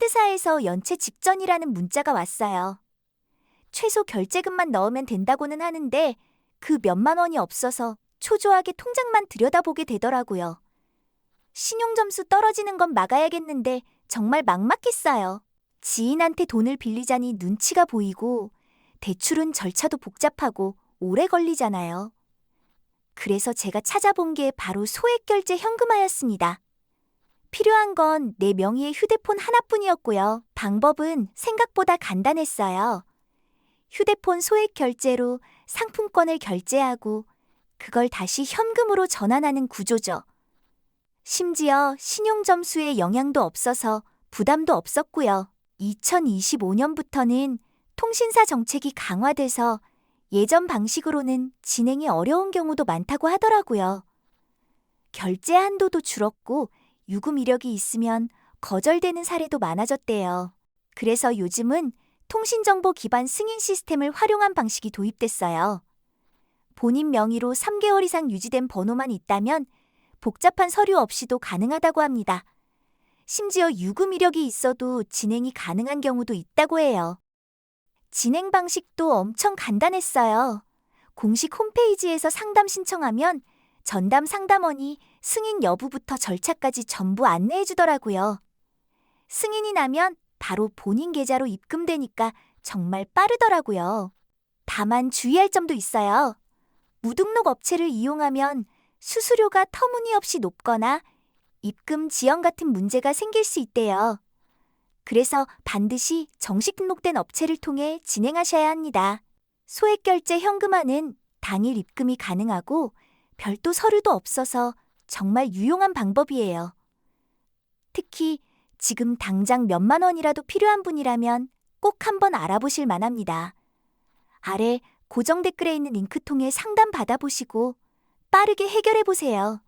회사에서 연체 직전이라는 문자가 왔어요. 최소 결제금만 넣으면 된다고는 하는데 그 몇만 원이 없어서 초조하게 통장만 들여다보게 되더라고요. 신용점수 떨어지는 건 막아야겠는데 정말 막막했어요. 지인한테 돈을 빌리자니 눈치가 보이고 대출은 절차도 복잡하고 오래 걸리잖아요. 그래서 제가 찾아본 게 바로 소액 결제 현금화였습니다. 필요한 건 내 명의의 휴대폰 하나뿐이었고요. 방법은 생각보다 간단했어요. 휴대폰 소액 결제로 상품권을 결제하고 그걸 다시 현금으로 전환하는 구조죠. 심지어 신용 점수에 영향도 없어서 부담도 없었고요. 2025년부터는 통신사 정책이 강화돼서 예전 방식으로는 진행이 어려운 경우도 많다고 하더라고요. 결제 한도도 줄었고 유금 이력이 있으면 거절되는 사례도 많아졌대요. 그래서 요즘은 통신정보 기반 승인 시스템을 활용한 방식이 도입됐어요. 본인 명의로 3개월 이상 유지된 번호만 있다면 복잡한 서류 없이도 가능하다고 합니다. 심지어 유금 이력이 있어도 진행이 가능한 경우도 있다고 해요. 진행 방식도 엄청 간단했어요. 공식 홈페이지에서 상담 신청하면 전담 상담원이 승인 여부부터 절차까지 전부 안내해 주더라고요. 승인이 나면 바로 본인 계좌로 입금되니까 정말 빠르더라고요. 다만 주의할 점도 있어요. 무등록 업체를 이용하면 수수료가 터무니없이 높거나 입금 지연 같은 문제가 생길 수 있대요. 그래서 반드시 정식 등록된 업체를 통해 진행하셔야 합니다. 소액 결제 현금화는 당일 입금이 가능하고 별도 서류도 없어서 정말 유용한 방법이에요. 특히 지금 당장 몇만 원이라도 필요한 분이라면 꼭 한번 알아보실 만합니다. 아래 고정 댓글에 있는 링크 통해 상담 받아보시고 빠르게 해결해 보세요.